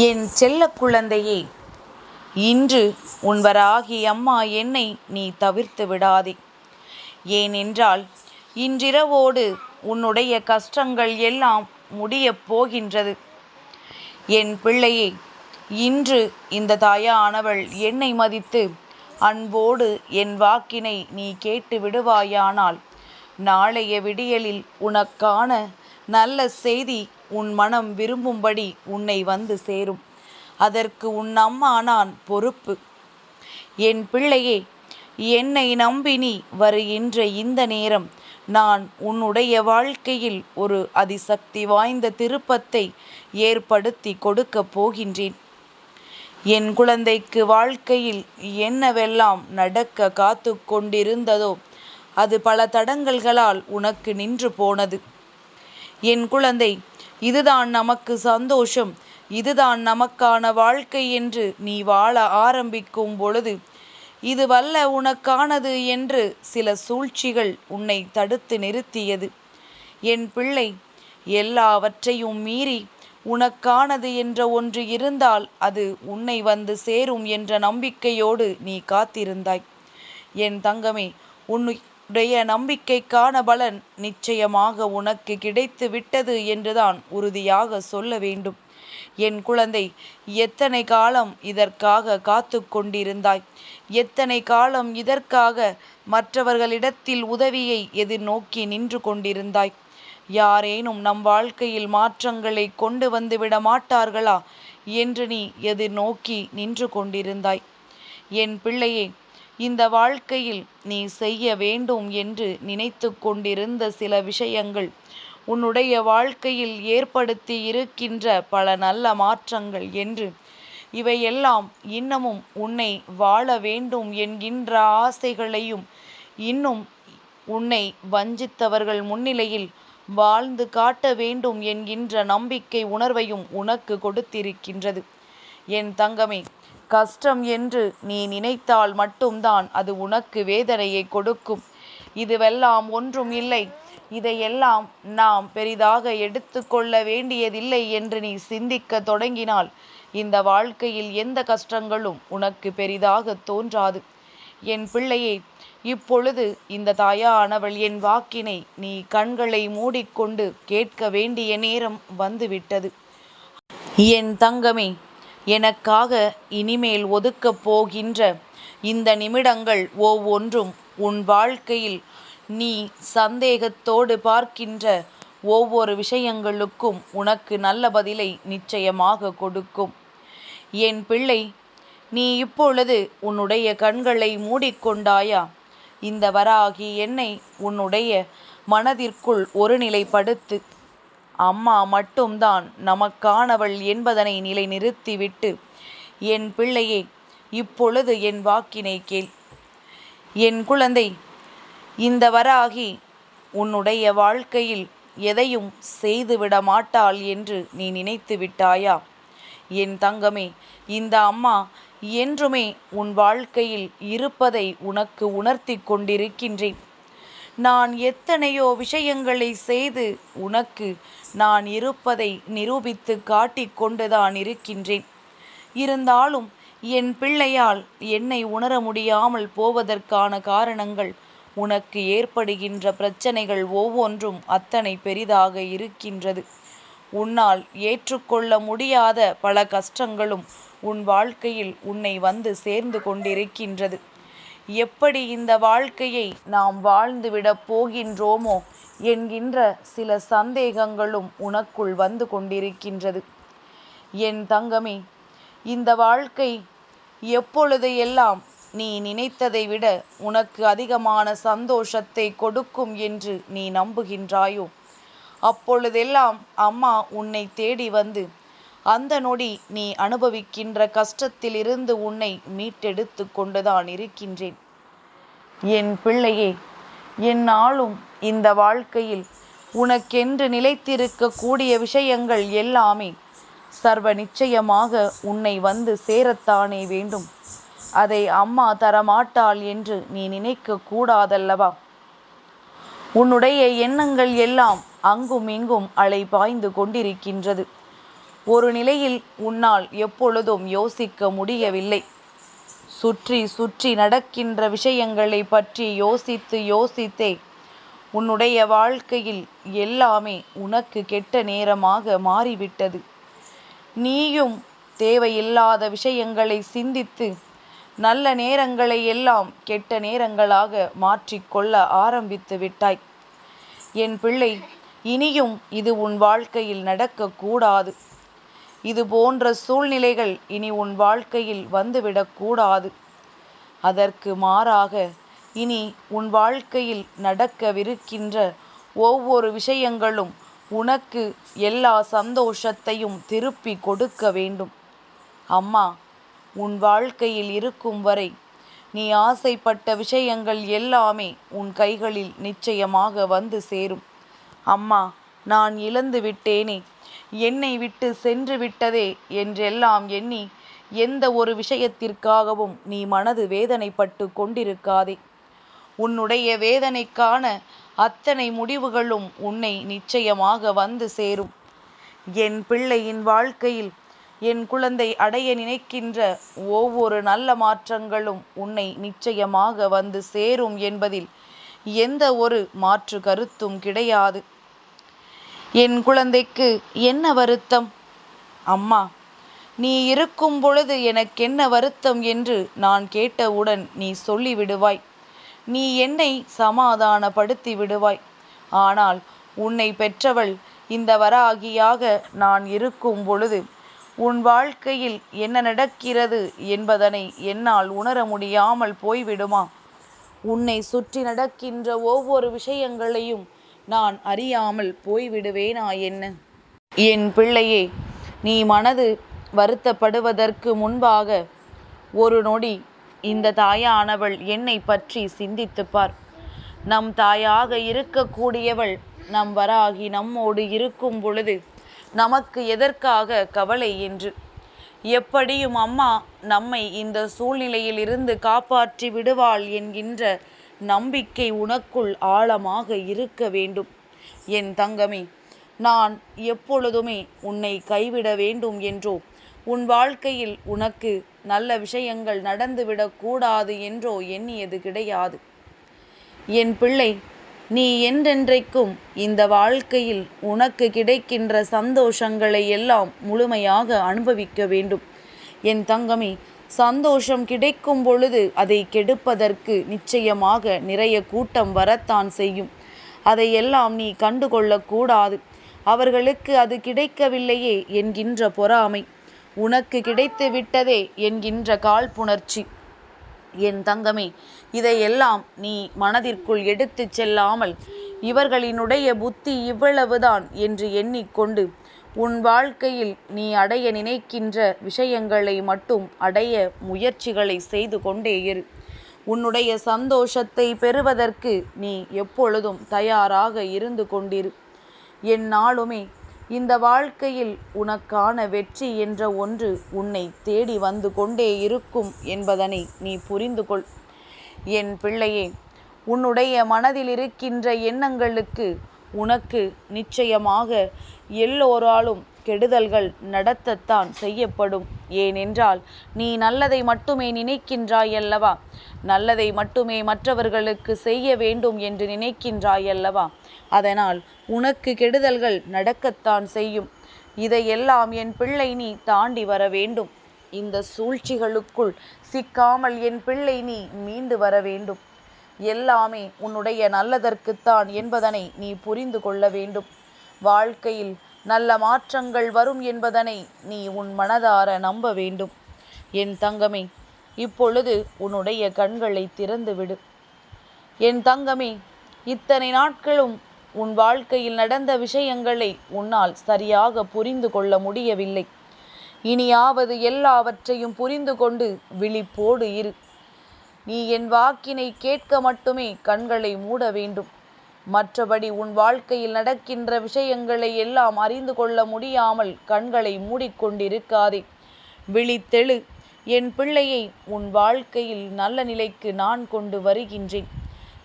என் செல்ல குழந்தையே இன்று உன்வராகி அம்மா என்னை நீ தவிர்த்து விடாதே. ஏனென்றால் இன்றிரவோடு உன்னுடைய கஷ்டங்கள் எல்லாம் முடியப் போகின்றது. என் பிள்ளையே இன்று இந்த தாயானவள் என்னை மதித்து அன்போடு என் வாக்கினை நீ கேட்டு விடுவாயானால் நாளைய விடியலில் உனக்கான நல்ல செய்தி உன் மனம் விரும்பும்படி உன்னை வந்து சேரும். அதற்கு உன் அம்மா நான் பொறுப்பு. என் பிள்ளையே என்னை நம்பி நீ வருகின்ற இந்த நேரம் நான் உன்னுடைய வாழ்க்கையில் ஒரு அதிசக்தி வாய்ந்த திருப்பத்தை ஏற்படுத்தி கொடுக்கப் போகின்றேன். என் குழந்தைக்கு வாழ்க்கையில் என்னவெல்லாம் நடக்க காத்து கொண்டிருந்ததோ அது பல தடங்கல்களால் உனக்கு நின்று போனது. என் குழந்தை இதுதான் நமக்கு சந்தோஷம். இதுதான் நமக்கான வாழ்க்கை என்று நீ வாழ ஆரம்பிக்கும் பொழுது இது வல்ல உனக்கானது என்று சில சூழ்ச்சிகள் உன்னை தடுத்து நிறுத்தியது. என் பிள்ளை எல்லாவற்றையும் மீறி உனக்கானது என்ற ஒன்று இருந்தால் அது உன்னை வந்து சேரும் என்ற நம்பிக்கையோடு நீ காத்திருந்தாய். என் தங்கமே உன்னுடைய நம்பிக்கைக்கான பலன் நிச்சயமாக உனக்கு கிடைத்து விட்டது என்றுதான் உறுதியாக சொல்ல வேண்டும். என் குழந்தை எத்தனை காலம் இதற்காக காத்து கொண்டிருந்தாய்? எத்தனை காலம் இதற்காக மற்றவர்களிடத்தில் உதவியை எதிர்நோக்கி நின்று கொண்டிருந்தாய்? யாரேனும் நம் வாழ்க்கையில் மாற்றங்களை கொண்டு வந்து விட மாட்டார்களா? என்று நீ எதிர்நோக்கி நின்று கொண்டிருந்தாய். என் பிள்ளையே இந்த வாழ்க்கையில் நீ செய்ய வேண்டும் என்று நினைத்து கொண்டிருந்த சில விஷயங்கள் உன்னுடைய வாழ்க்கையில் ஏற்படுத்தி இருக்கின்ற பல நல்ல மாற்றங்கள் என்று. இவையெல்லாம் இன்னமும் உன்னை வாழ வேண்டும் என்கின்ற ஆசைகளையும் இன்னும் உன்னை வஞ்சித்தவர்கள் முன்னிலையில் வாழ்ந்து காட்ட வேண்டும் என்கின்ற நம்பிக்கை உணர்வையும் உனக்கு கொடுத்திருக்கின்றது. என் தங்கமே கஷ்டம் என்று நீ நினைத்தால் மட்டும்தான் அது உனக்கு வேதனையை கொடுக்கும். இதுவெல்லாம் ஒன்றும் இல்லை. இதையெல்லாம் நாம் பெரிதாக எடுத்துக்கொள்ள வேண்டியதில்லை என்று நீ சிந்திக்க தொடங்கினால் இந்த வாழ்க்கையில் எந்த கஷ்டங்களும் உனக்கு பெரிதாக தோன்றாது. என் பிள்ளையே இப்பொழுது இந்த தாயானவள் என் வாக்கினை நீ கண்களை மூடிக்கொண்டு கேட்க வேண்டிய நேரம் வந்துவிட்டது. என் தங்கமே எனக்காக இனிமேல் ஒதுக்கப் போகின்ற இந்த நிமிடங்கள் ஒவ்வொன்றும் உன் வாழ்க்கையில் நீ சந்தேகத்தோடு பார்க்கின்ற ஒவ்வொரு விஷயங்களுக்கும் உனக்கு நல்ல பதிலை நிச்சயமாக கொடுக்கும். என் பிள்ளை நீ இப்பொழுது உன்னுடைய கண்களை மூடிக்கொண்டாயா? இந்த வராகி என்னை உன்னுடைய மனதிற்குள் ஒருநிலைப்படுத்து. அம்மா மட்டும்தான் நமக்கானவள் என்பதனை நிலை நிறுத்திவிட்டு என் பிள்ளையே இப்பொழுது என் வாக்கினை கேள். என் குழந்தை இந்த வராகி உன்னுடைய வாழ்க்கையில் எதையும் செய்துவிட மாட்டாள் என்று நீ நினைத்து விட்டாயா? என் தங்கமே இந்த அம்மா என்றுமே உன் வாழ்க்கையில் இருப்பதை உனக்கு உணர்த்தி கொண்டிருக்கின்றேன். நான் எத்தனையோ விஷயங்களை செய்து உனக்கு நான் இருப்பதை நிரூபித்து காட்டிக் கொண்டுதான் இருக்கின்றேன். இருந்தாலும் என் பிள்ளையால் என்னை உணர முடியாமல் போவதற்கான காரணங்கள் உனக்கு ஏற்படுகின்ற பிரச்சனைகள் ஒவ்வொன்றும் அத்தனை பெரிதாக இருக்கின்றது. உன்னால் ஏற்றுக்கொள்ள முடியாத பல கஷ்டங்களும் உன் வாழ்க்கையில் உன்னை வந்து சேர்ந்து கொண்டிருக்கின்றது. எப்படி இந்த வாழ்க்கையை நாம் வாழ்ந்துவிடப் போகின்றோமோ என்கின்ற சில சந்தேகங்களும் உனக்குள் வந்து கொண்டிருக்கின்றது. என் தங்கமே இந்த வாழ்க்கை எப்பொழுதையெல்லாம் நீ நினைத்ததை விட உனக்கு அதிகமான சந்தோஷத்தை கொடுக்கும் என்று நீ நம்புகின்றாயோ அப்பொழுதெல்லாம் அம்மா உன்னை தேடி வந்து அந்த நொடி நீ அனுபவிக்கின்ற கஷ்டத்திலிருந்து உன்னை மீட்டெடுத்து கொண்டுதான் இருக்கின்றேன். என் பிள்ளையே என்னாலும் இந்த வாழ்க்கையில் உனக்கென்று நிலைத்திருக்கக்கூடிய விஷயங்கள் எல்லாமே சர்வ நிச்சயமாக உன்னை வந்து சேரத்தானே வேண்டும். அதை அம்மா தரமாட்டாள் என்று நீ நினைக்க கூடாதல்லவா? உன்னுடைய எண்ணங்கள் எல்லாம் அங்கும் இங்கும் அலை பாய்ந்து கொண்டிருக்கின்றது. ஒரு நிலையில் உன்னால் எப்பொழுதும் யோசிக்க முடியவில்லை. சுற்றி சுற்றி நடக்கின்ற விஷயங்களை பற்றி யோசித்து யோசித்தே உன்னுடைய வாழ்க்கையில் எல்லாமே உனக்கு கெட்ட நேரமாக மாறிவிட்டது. நீயும் தேவையில்லாத விஷயங்களை சிந்தித்து நல்ல நேரங்களை எல்லாம் கெட்ட நேரங்களாக மாற்றிக்கொள்ள ஆரம்பித்து விட்டாய். என் பிள்ளை இனியும் இது உன் வாழ்க்கையில் நடக்கக்கூடாது. இது போன்ற சூழ்நிலைகள் இனி உன் வாழ்க்கையில் வந்துவிடக்கூடாது அதற்கு மாறாக இனி உன் வாழ்க்கையில் நடக்கவிருக்கின்ற ஒவ்வொரு விஷயங்களும் உனக்கு எல்லா சந்தோஷத்தையும் திருப்பி கொடுக்க வேண்டும். அம்மா உன் வாழ்க்கையில் இருக்கும் வரை நீ ஆசைப்பட்ட விஷயங்கள் எல்லாமே உன் கைகளில் நிச்சயமாக வந்து சேரும். அம்மா நான் இழந்து விட்டேனே என்னை விட்டு சென்று விட்டதே என்றெல்லாம் எண்ணி எந்த ஒரு விஷயத்திற்காகவும் நீ மனது வேதனைப்பட்டு கொண்டிருக்காதே. உன்னுடைய வேதனைக்கான அத்தனை முடிவுகளும் உன்னை நிச்சயமாக வந்து சேரும். என் பிள்ளையின் வாழ்க்கையில் என் குழந்தை அடைய நினைக்கின்ற ஒவ்வொரு நல்ல மாற்றங்களும் உன்னை நிச்சயமாக வந்து சேரும் என்பதில் எந்த ஒரு மாற்று கருத்தும் கிடையாது. என் குழந்தைக்கு என்ன வருத்தம்? அம்மா நீ இருக்கும் பொழுது எனக்கென்ன வருத்தம் என்று நான் கேட்டவுடன் நீ சொல்லிவிடுவாய். நீ என்னை சமாதானப்படுத்தி விடுவாய். ஆனால் உன்னை பெற்றவள் இந்த வராகியாக நான் இருக்கும் பொழுது உன் வாழ்க்கையில் என்ன நடக்கிறது என்பதனை என்னால் உணர முடியாமல் போய்விடுமா? உன்னை சுற்றி நடக்கின்ற ஒவ்வொரு விஷயங்களையும் நான் அறியாமல் போய்விடுவேனா என்ன? என் பிள்ளையே நீ மனது வருத்தப்படுவதற்கு முன்பாக ஒரு நொடி இந்த தாயானவள் என்னை பற்றி சிந்தித்துப்பார் நம் தாயாக இருக்கக்கூடியவள் நம் வராகி நம்மோடு இருக்கும் பொழுது நமக்கு எதற்காக கவலை என்று? எப்படியும் அம்மா நம்மை இந்த சூழ்நிலையில் இருந்து காப்பாற்றி விடுவாள் என்கின்ற நம்பிக்கை உனக்குள் ஆழமாக இருக்க வேண்டும். என் தங்கமே நான் எப்பொழுதுமே உன்னை கைவிட வேண்டும் என்றோ உன் வாழ்க்கையில் உனக்கு நல்ல விஷயங்கள் நடந்துவிடக்கூடாது என்றோ எண்ணியது கிடையாது. என் பிள்ளை நீ என்றென்றைக்கும் இந்த வாழ்க்கையில் உனக்கு கிடைக்கின்ற சந்தோஷங்களை எல்லாம் முழுமையாக அனுபவிக்க வேண்டும். என் தங்கமே சந்தோஷம் கிடைக்கும் பொழுது அதை கெடுப்பதற்கு நிச்சயமாக நிறைய கூட்டம் வரத்தான் செய்யும். அதையெல்லாம் நீ கண்டுகொள்ளக்கூடாது அவர்களுக்கு அது கிடைக்கவில்லையே என்கின்ற பொறாமை. உனக்கு கிடைத்து விட்டதே என்கின்ற காழ்ப்புணர்ச்சி. என் தங்கமே இதையெல்லாம் நீ மனதிற்குள் எடுத்துச் செல்லாமல் இவர்களினுடைய புத்தி இவ்வளவுதான் என்று எண்ணிக்கொண்டு உன் வாழ்க்கையில் நீ அடைய நினைக்கின்ற விஷயங்களை மட்டும் அடைய முயற்சிகளை செய்து கொண்டே இரு. உன்னுடைய சந்தோஷத்தை பெறுவதற்கு நீ எப்பொழுதும் தயாராக இருந்து கொண்டிரு. என்னாலுமே இந்த வாழ்க்கையில் உனக்கான வெற்றி என்ற ஒன்று உன்னை தேடி வந்து கொண்டே இருக்கும் என்பதனை நீ புரிந்து கொள். என் பிள்ளையே உன்னுடைய மனதில் இருக்கின்ற எண்ணங்களுக்கு உனக்கு நிச்சயமாக எல்லோராலும் கெடுதல்கள் நடத்தத்தான் செய்யப்படும். ஏனென்றால் நீ நல்லதை மட்டுமே நினைக்கின்றாயல்லவா? நல்லதை மட்டுமே மற்றவர்களுக்கு செய்ய வேண்டும் என்று நினைக்கின்றாயல்லவா? அதனால் உனக்கு கெடுதல்கள் நடக்கத்தான் செய்யும். இதையெல்லாம் என் பிள்ளை நீ தாண்டி வர வேண்டும். இந்த சூழ்ச்சிகளுக்குள் சிக்காமல் என் பிள்ளை நீ மீண்டு வர வேண்டும். எல்லாமே உன்னுடைய நல்லதற்குத்தான் என்பதனை நீ புரிந்து கொள்ள வேண்டும். வாழ்க்கையில் நல்ல மாற்றங்கள் வரும் என்பதனை நீ உன் மனதார நம்ப வேண்டும். என் தங்கமே இப்பொழுது உன்னுடைய கண்களை திறந்து விடு என் தங்கமே இத்தனை நாட்களும் உன் வாழ்க்கையில் நடந்த விஷயங்களை உன்னால் சரியாக புரிந்து கொள்ள முடியவில்லை. இனியாவது எல்லாவற்றையும் புரிந்து கொண்டு விழிப்போடு இரு. நீ என் வாக்கினை கேட்க மட்டுமே கண்களை மூட வேண்டும். மற்றபடி உன் வாழ்க்கையில் நடக்கின்ற விஷயங்களை எல்லாம் அறிந்து கொள்ள முடியாமல் கண்களை மூடிக்கொண்டிருக்காதே. விழித்தெழு. என் பிள்ளையை உன் வாழ்க்கையில் நல்ல நிலைக்கு நான் கொண்டு வருகின்றேன்.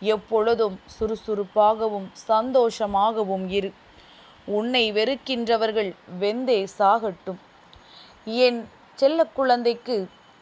எப்பொழுதும் சுறுசுறுப்பாகவும் சந்தோஷமாகவும் இரு. உன்னை வெறுக்கின்றவர்கள் வெந்தே சாகட்டும். என் செல்ல குழந்தைக்கு